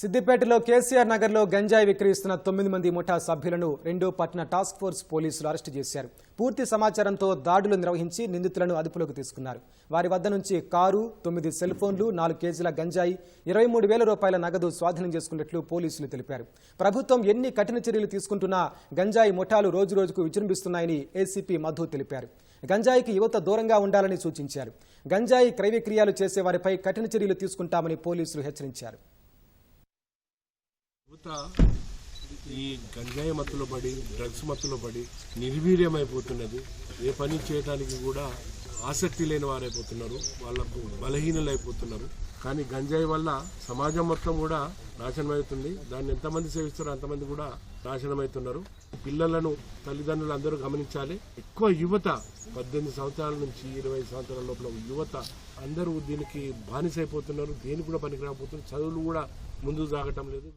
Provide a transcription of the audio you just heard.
సిద్దిపేటలో కేసీఆర్ నగర్లో గంజాయి విక్రయిస్తున్న తొమ్మిది మంది ముఠా సభ్యులను రెండో పట్టణ టాస్క్ ఫోర్స్ పోలీసులు అరెస్టు చేశారు. పూర్తి సమాచారంతో దాడులు నిర్వహించి నిందితులను అదుపులోకి తీసుకున్నారు. వారి వద్ద నుంచి కారు తొమ్మిది సెల్ ఫోన్లు నాలుగు కేజీల గంజాయి ఇరవై మూడు వేల రూపాయల నగదు స్వాధీనం చేసుకున్నట్లు పోలీసులు తెలిపారు. ప్రభుత్వం ఎన్ని కఠిన చర్యలు తీసుకుంటున్నా గంజాయి ముఠాలు రోజు రోజుకు విజృంభిస్తున్నాయని ఏసీపీ మధు తెలిపారు. గంజాయికి యువత దూరంగా ఉండాలని సూచించారు. గంజాయి క్రయ విక్రయాలు చేసే వారిపై కఠిన చర్యలు తీసుకుంటామని పోలీసులు హెచ్చరించారు. యువత ఈ గంజాయి మత్తులో పడి డ్రగ్స్ మత్తులో పడి నిర్వీర్యమైపోతున్నది. ఏ పని చేయడానికి కూడా ఆసక్తి లేని వారైపోతున్నారు. వాళ్ళకు బలహీనలైపోతున్నారు. కానీ గంజాయి వల్ల సమాజం మొత్తం కూడా నాశనం అవుతుంది దాన్ని ఎంతమంది సేవిస్తారో అంతమంది కూడా నాశనం అవుతున్నారు పిల్లలను తల్లిదండ్రులు అందరూ గమనించాలి. ఎక్కువ యువత పద్దెనిమిది సంవత్సరాల నుంచి ఇరవై సంవత్సరాల లోపల యువత అందరూ దీనికి బానిసైపోతున్నారు. దేనికి కూడా పనికి రాకపోతున్నారు చదువులు కూడా ముందుకు సాగటం లేదు.